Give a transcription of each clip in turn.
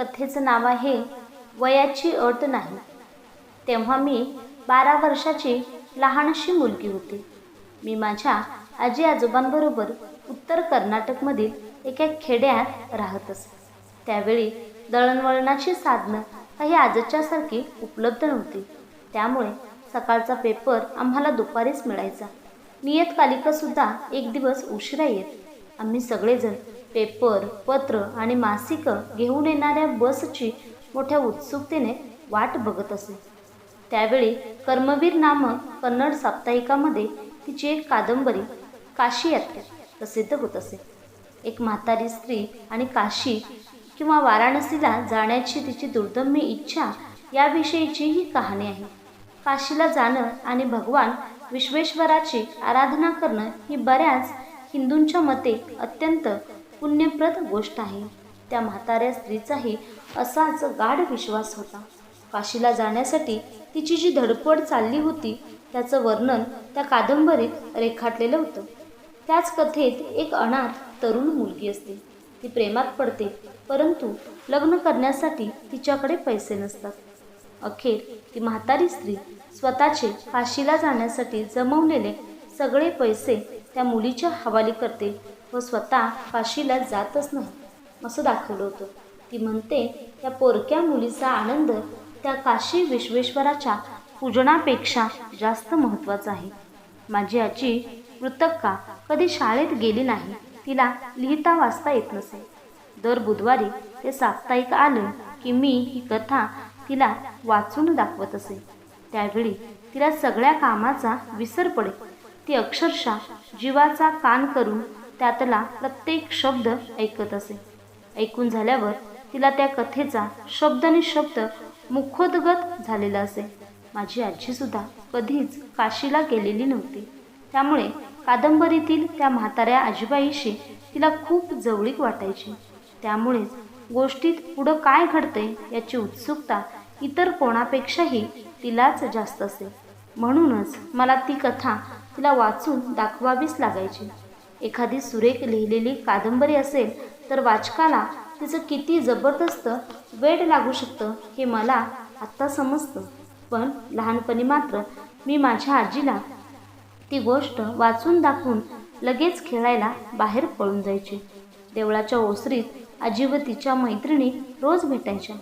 कथेचं नाव आहे वयाची अट नाही. तेव्हा मी बारा वर्षाची लहानशी मुलगी होती. मी माझ्या आजी आजोबांबरोबर उत्तर कर्नाटकमधील एका खेड्यात राहत असे त्यावेळी दळणवळणाची साधनं काही आजच्यासारखी उपलब्ध नव्हती. त्यामुळे सकाळचा पेपर आम्हाला दुपारीच मिळायचा. नियतकालिकासुद्धा एक दिवस उशिरा येत. आम्ही सगळेजण पेपर पत्र आणि मासिकं घेऊन येणाऱ्या बसची मोठ्या उत्सुकतेने वाट बघत असे. त्यावेळी कर्मवीर नामक कन्नड साप्ताहिकामध्ये तिची एक कादंबरी काशी यात्रा प्रसिद्ध होत असे. एक म्हातारी स्त्री आणि काशी किंवा वाराणसीला जाण्याची तिची दुर्दम्य इच्छा याविषयीची ही कहाणी आहे. काशीला जाणं आणि भगवान विश्वेश्वराची आराधना करणं ही बऱ्याच हिंदूंच्या मते अत्यंत पुण्यप्रद गोष्ट आहे. त्या म्हाताऱ्या स्त्रीचाही असाच गाढ विश्वास होता. काशीला जाण्यासाठी तिची जी धडपड चालली होती त्याचं वर्णन त्या कादंबरीत रेखाटलेलं होतं. त्याच कथेत एक अनाथ तरुण मुलगी असते. ती प्रेमात पडते परंतु लग्न करण्यासाठी तिच्याकडे पैसे नसतात. अखेर ती म्हातारी स्त्री स्वतःचे काशीला जाण्यासाठी जमवलेले सगळे पैसे त्या मुलीच्या हवाली करते. व स्वतः काशीला जातच नाही असं दाखवलं होतं. ती म्हणते त्या पोरक्या मुलीचा आनंद त्या काशी विश्वेश्वराच्या पूजनापेक्षा जास्त महत्त्वाचा आहे. माझी आजी मृतक्का कधी शाळेत गेली नाही तिला लिहिता वाचता येत नसे. दर बुधवारी ते साप्ताहिक आलं की मी ही कथा तिला वाचून दाखवत असे. त्यावेळी तिला सगळ्या कामाचा विसर पडे. ती अक्षरशः जीवाचा कान करून त्यातला प्रत्येक शब्द ऐकत असे. ऐकून झाल्यावर तिला त्या कथेचा शब्द आणि शब्द मुखोद्गत झालेला असे. माझी आजीसुद्धा कधीच काशीला गेलेली नव्हती. त्यामुळे कादंबरीतील त्या म्हाताऱ्या आजीबाईशी तिला खूप जवळीक वाटायची. त्यामुळेच गोष्टीत पुढं काय घडते याची उत्सुकता इतर कोणापेक्षाही तिलाच जास्त असे. म्हणूनच मला ती कथा तिला वाचून दाखवावीच लागायची. एखादी सुरेख लिहिलेली कादंबरी असेल तर वाचकाला तिचं किती जबरदस्त वेड लागू शकतं हे मला आत्ता समजतं. पण लहानपणी मात्र मी माझ्या आजीला ती गोष्ट वाचून दाखवून लगेच खेळायला बाहेर पळून जायचे. देवळाच्या ओसरीत आजी व तिच्या मैत्रिणी रोज भेटायच्या.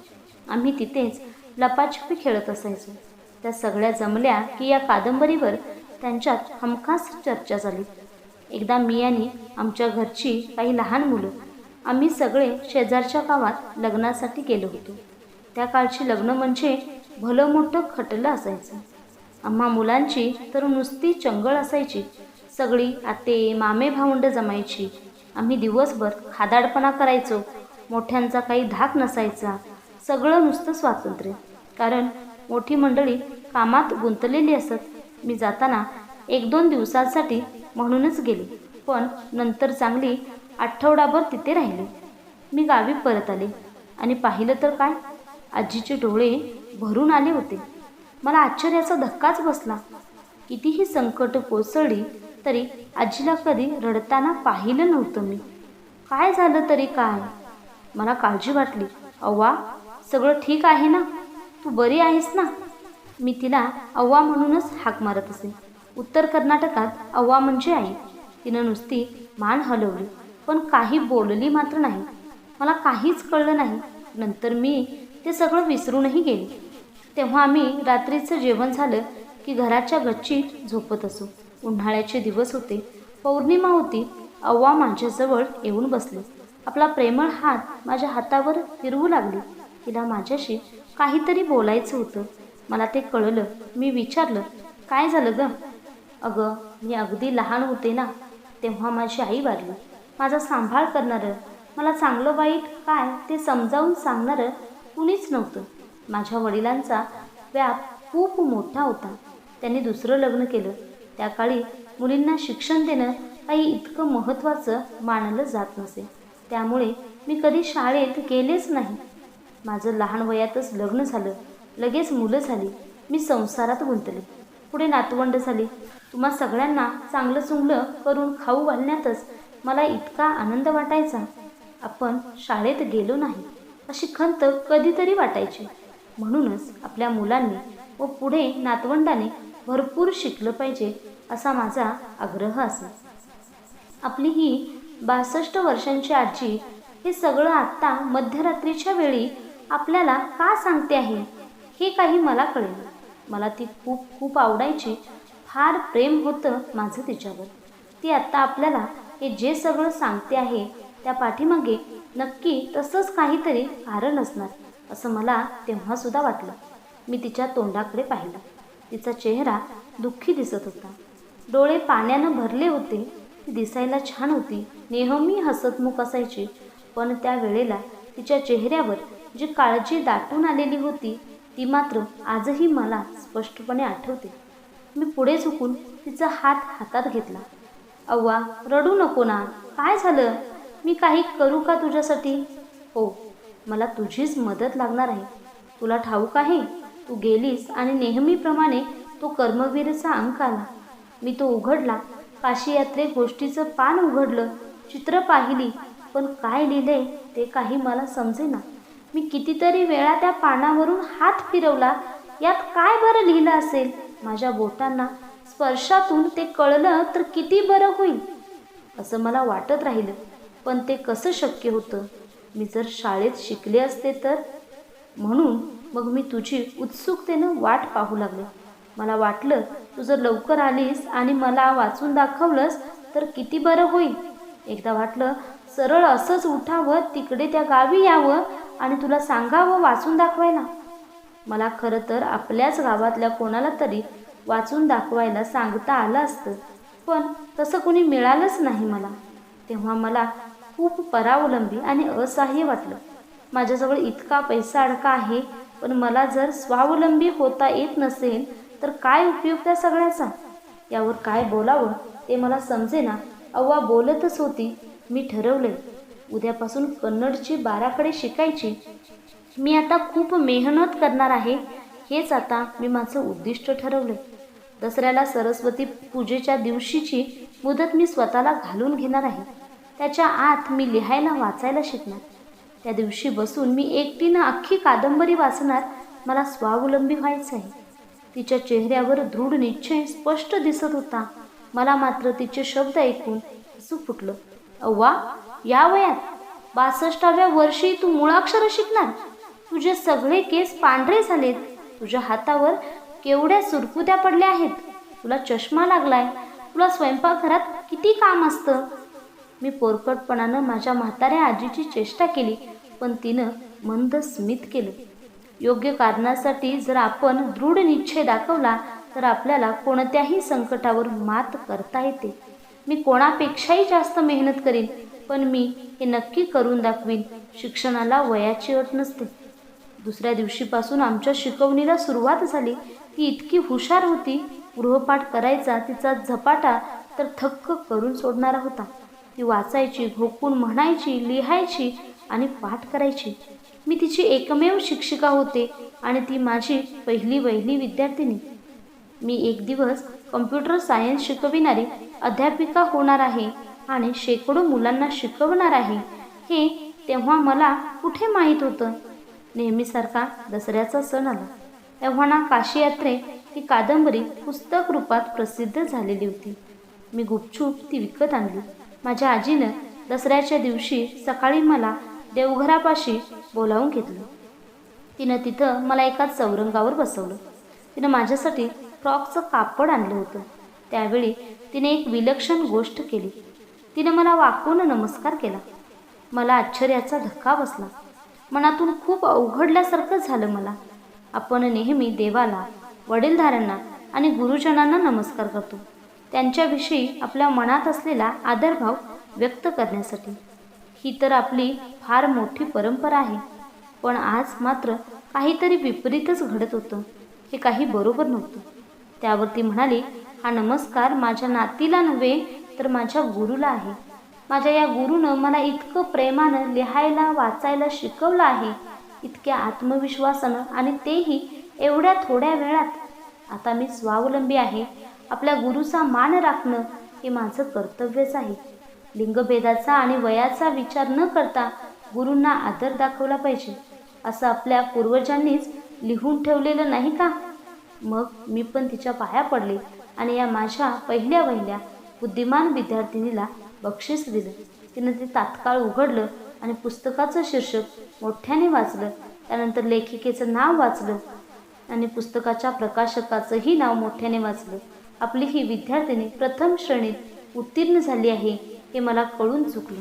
आम्ही तिथेच लपाछपी खेळत असायचो. त्या सगळ्या जमल्या की या कादंबरीवर त्यांच्यात हमखास चर्चा झाली. एकदा मी आणि आमच्या घरची काही लहान मुलं आम्ही सगळे शेजारच्या गावात लग्नासाठी गेलो होतो. त्या काळची लग्न म्हणजे भलं मोठं खटलं असायचं. आम्हा मुलांची तर नुसती चंगळ असायची. सगळी आते मामे भावंड जमायची. आम्ही दिवसभर खादाडपणा करायचो. मोठ्यांचा काही धाक नसायचा. सगळं नुसतं स्वातंत्र्य. कारण मोठी मंडळी कामात गुंतलेली असत. मी जाताना एक दोन दिवसांसाठी म्हणूनच गेले. पण नंतर चांगली आठवडाभर तिथे राहिले. मी गावी परत आले. आणि पाहिलं तर काय? आजीचे डोळे भरून आले होते. मला आश्चर्याचा धक्काच बसला. कितीही संकट कोसळली तरी आजीला कधी रडताना पाहिलं नव्हतं मी. काय झालं तरी काय? मला काळजी वाटली. अव्वा सगळं ठीक आहे ना? तू बरी आहेस ना? मी तिला अव्वा म्हणूनच हाक मारत असे. उत्तर कर्नाटकात अव्वा म्हणजे आई. तिनं नुसती मान हलवली पण काही बोलली मात्र नाही. मला काहीच कळलं नाही. नंतर मी ते सगळं विसरूनही गेले. तेव्हा आम्ही रात्रीचं जेवण झालं की घराच्या गच्चीत झोपत असो. उन्हाळ्याचे दिवस होते. पौर्णिमा होती. अव्वा माझ्याजवळ येऊन बसले. आपला प्रेमळ हात माझ्या हातावर फिरवू लागली. तिला माझ्याशी काहीतरी बोलायचं होतं. मला ते कळलं. मी विचारलं काय झालं गं? अगं मी अगदी लहान होते ना तेव्हा माझी आई वारली. माझा सांभाळ करणारं मला चांगलं वाईट काय ते समजावून सांगणारं कुणीच नव्हतं. माझ्या वडिलांचा व्याप खूप मोठा होता. त्यांनी दुसरं लग्न केलं. त्या काळी मुलींना शिक्षण देणं काही इतकं महत्त्वाचं मानलं जात नसे. त्यामुळे मी कधी शाळेत गेलेच नाही. माझं लहान वयातच लग्न झालं. लगेच मुलं झाली. मी संसारात गुंतले. पुढे नातवंड झाली. तुम्हा सगळ्यांना चांगलं चुंगलं करून खाऊ घालण्यातच मला इतका आनंद वाटायचा. आपण शाळेत गेलो नाही अशी खंत कधीतरी वाटायची. म्हणूनच आपल्या मुलांनी व पुढे नातवंडाने भरपूर शिकलं पाहिजे असा माझा आग्रह असे. आपली ही बासष्ट वर्षांची आजी हे सगळं आत्ता मध्यरात्रीच्या वेळी आपल्याला का सांगते आहे हे काही मला कळेल मला ती खूप खूप आवडायची. फार प्रेम होतं माझं तिच्यावर. ती आत्ता आपल्याला हे जे सगळं सांगते आहे त्या पाठीमागे नक्की तसंच काहीतरी कारण असणार असं मला तेव्हासुद्धा वाटलं. मी तिच्या तोंडाकडे पाहिलं. तिचा चेहरा दुःखी दिसत होता. डोळे पाण्यानं भरले होते. ती दिसायला छान होती. नेहमी हसतमुख असायची. पण त्या वेळेला तिच्या चेहऱ्यावर जी काळजी दाटून आलेली होती ती मात्र आजही मला स्पष्टपणे आठवते. मी पुढे झुकून तिचा हात हातात घेतला. अव्वा रडू नको ना. काय झालं? मी काही करू का तुझ्यासाठी? हो मला तुझीच मदत लागणार आहे. तुला ठाऊक आहे? तू गेलीस आणि नेहमीप्रमाणे तो कर्मवीरचा अंक आला. मी तो उघडला. काशीयात्रे गोष्टीचं पान उघडलं. चित्र पाहिली. पण काय लिहिले ते काही मला समजेना. मी कितीतरी वेळा त्या पानावरून हात फिरवला. यात काय बरं लिहिलं असेल? माझ्या बोटांना स्पर्शातून ते कळलं तर किती बरं होईल? असं मला वाटत राहिलं. पण ते कसं शक्य होतं? मी जर शाळेत शिकले असते तर? म्हणून मग मी तुझी उत्सुकतेनं वाट पाहू लागले. मला वाटलं तू जर लवकर आलीस आणि मला वाचून दाखवलंस तर किती बरं होईल? एकदा वाटलं सरळ असंच उठावं तिकडे त्या गावी यावं आणि तुला सांगावं वाचून दाखवायला. मला खरं तर आपल्याच गावातल्या कोणाला तरी वाचून दाखवायला सांगता आलं असतं पण तसं कोणी मिळालंच नाही मला. तेव्हा मला खूप परावलंबी आणि असहाय्य वाटलं. माझ्याजवळ इतका पैसा अडका आहे पण मला जर स्वावलंबी होता येत नसेल तर काय उपयोग त्या सगळ्याचा? यावर काय बोलावं ते मला समजेना. अव्वा बोलतच होती. मी ठरवले उद्यापासून कन्नडची बाराकडे शिकायची. मी आता खूप मेहनत करणार आहे. हेच आता मी माझं उद्दिष्ट ठरवलं. दसऱ्याला सरस्वती पूजेच्या दिवशीची मुदत मी स्वतःला घालून घेणार आहे. त्याच्या आत मी लिहायला वाचायला शिकणार. त्या दिवशी बसून मी एकटीनं अख्खी कादंबरी वाचणार मला स्वावलंबी व्हायचं आहे. तिच्या चेहऱ्यावर दृढ निश्चय स्पष्ट दिसत होता. मला मात्र तिचे शब्द ऐकून हसू फुटलं. अव्वा या वयात बासष्टाव्या वर्षी तू मुळाक्षर शिकणार. तुझे सगळे केस पांढरे झालेत. तुझ्या हातावर केवढ्या सुरकुत्या पडल्या आहेत. तुला चष्मा लागलाय. तुला स्वयंपाकघरात किती काम असतं? मी पोरकटपणानं माझ्या म्हाताऱ्या आजीची चेष्टा केली पण तिनं मंद स्मित केलं. योग्य कारणासाठी जर आपण दृढ निश्चय दाखवला तर आपल्याला कोणत्याही संकटावर मात करता येते. मी कोणापेक्षाही जास्त मेहनत करीन. पण मी हे नक्की करून दाखवीन. शिक्षणाला वयाची अट नसते. दुसऱ्या दिवशीपासून आमच्या शिकवणीला सुरुवात झाली. ती इतकी हुशार होती. गृहपाठ करायचा तिचा झपाटा तर थक्क करून सोडणारा होता. ती वाचायची घोकून म्हणायची लिहायची आणि पाठ करायची. मी तिची एकमेव शिक्षिका होते आणि ती माझी पहिली वहिली विद्यार्थिनी. मी एक दिवस कम्प्युटर सायन्स शिकविणारी अध्यापिका होणार आहे. आणि शेकडो मुलांना शिकवणार आहे. हे तेव्हा मला कुठे माहीत होतं? नेहमीसारखा दसऱ्याचा सण आला. तेव्हा ना काशी यात्रे ही कादंबरी पुस्तक रूपात प्रसिद्ध झालेली होती. मी गुपचूप ती विकत आणली. माझ्या आजीनं दसऱ्याच्या दिवशी सकाळी मला देवघरापाशी बोलावून घेतलं. तिनं तिथं मला एका चौरंगावर बसवलं. तिनं माझ्यासाठी फ्रॉकचं कापड आणलं होतं. त्यावेळी तिने एक विलक्षण गोष्ट केली. तिने मला वाकून नमस्कार केला. मला आश्चर्याचा धक्का बसला. मनातून खूप अवघडल्यासारखं झालं मला. आपण नेहमी देवाला वडीलधाऱ्यांना आणि गुरुजनांना नमस्कार करतो. त्यांच्याविषयी आपल्या मनात असलेला आदरभाव व्यक्त करण्यासाठी. ही तर आपली फार मोठी परंपरा आहे. पण आज मात्र काहीतरी विपरीतच घडत होतं. हे काही बरोबर नव्हतं. त्यावर ती म्हणाली हा नमस्कार माझ्या नातीला नव्हे तर माझ्या गुरुला आहे. माझ्या या गुरुनं मला इतकं प्रेमानं लिहायला वाचायला शिकवलं आहे. इतक्या आत्मविश्वासानं आणि तेही एवढ्या थोड्या वेळात. आता मी स्वावलंबी आहे. आपल्या गुरुचा मान राखणं हे माझं कर्तव्यच आहे. लिंगभेदाचा आणि वयाचा विचार न करता गुरूंना आदर दाखवला पाहिजे. असं आपल्या पूर्वजांनीच लिहून ठेवलेलं नाही का? मग मी पण तिच्या पाया पडले आणि या माझ्या पहिल्या वहिल्या बुद्धिमान विद्यार्थिनीला बक्षीस दिलं. तिनं ते तात्काळ उघडलं आणि पुस्तकाचं शीर्षक मोठ्याने वाचलं. त्यानंतर लेखिकेचं नाव वाचलं आणि पुस्तकाच्या प्रकाशकाचंही नाव मोठ्याने वाचलं. आपली ही विद्यार्थिनी प्रथम श्रेणीत उत्तीर्ण झाली आहे हे मला कळून चुकलं.